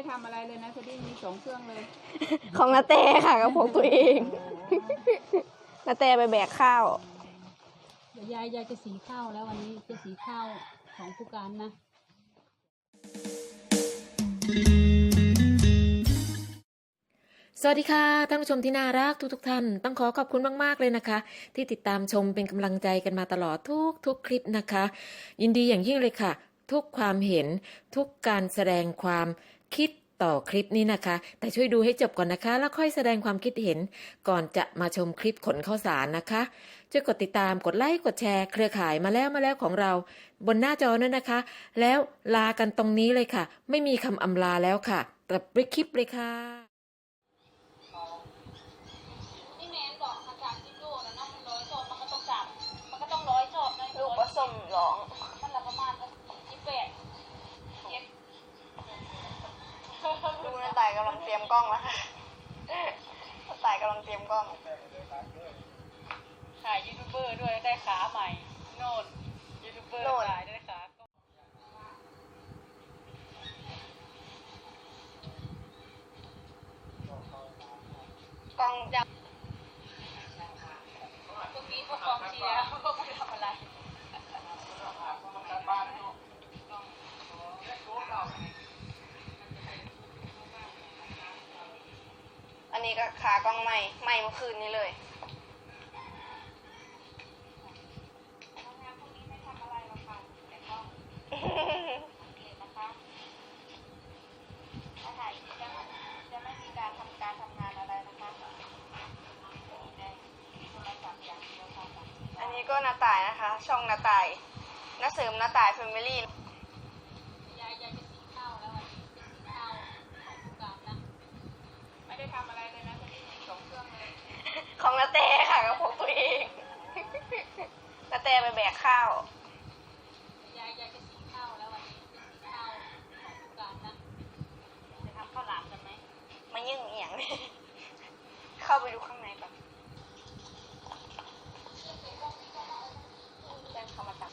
ได้ทำอะไรเลยนะพอดีมีสองเครื่องเลยของนาเต้ค่ะกับของตัวเองนาเต้ไปแบกข้าว เดี๋ยวยายยายจะสีข้าวแล้ววันนี้จะสีข้าวของผู้การนะ สวัสดีค่ะท่านผู้ชมที่น่ารักทุกทท่าน ต้องขอขอบคุณมาก ๆ เลยนะคะ ที่ติดตามชมเป็นกำลังใจกันมาตลอดทุกทุกคลิปนะคะ ยินดีอย่างยิ่งเลยค่ะ ทุกความเห็นทุกการแสดงความ คิดต่อคลิปนี้นะคะ แต่ช่วยดูให้จบก่อนนะคะ แล้วค่อยแสดงความคิดเห็น ก่อนจะมาชมคลิปขนข้าวสารนะคะช่วยกดติดตามกดไลค์กดแชร์เครือข่ายมาแล้วมาแล้วของเรา บนหน้าจอนั่นนะคะ แล้วลากันตรงนี้เลยค่ะ ไม่มีคำอำลาแล้วค่ะกลับไปคลิปเลยค่ะาตายกำลังเตรียมกล้องแล้วค่ะนาตายกำลังเตรียมกล้อง ถ่ายยูทูบเบอร์ด้วยได้ขาใหม่ โน่นยูทูบเบอร์โน่น ถ่ายได้ขา กล้องจับ ตรงนี้เขากองเชียร์เขาก็ไม่ทำอะไร อันนี้ก็ขากล้องใหม่ใหม่เมื่อคืนนี้เลยถ้าถ่ายจะจะไม่มีการทำการทำงานอะไรนะคะในโทรศัพท์อย่างเดียวค่ะอันนี้ก็นาตายนะคะ ช่องนาตายนาเสริมนาตายแฟมิลี่ บกข้าวยายยายจะกินข้าวแล้ววันนี้จะกินข้าวของการนะจะทำข้าวหลามกันไหมไม่ยิ่งเอียงเลยเข้าไปดูข้างในก่อนเพื่เขามาตัก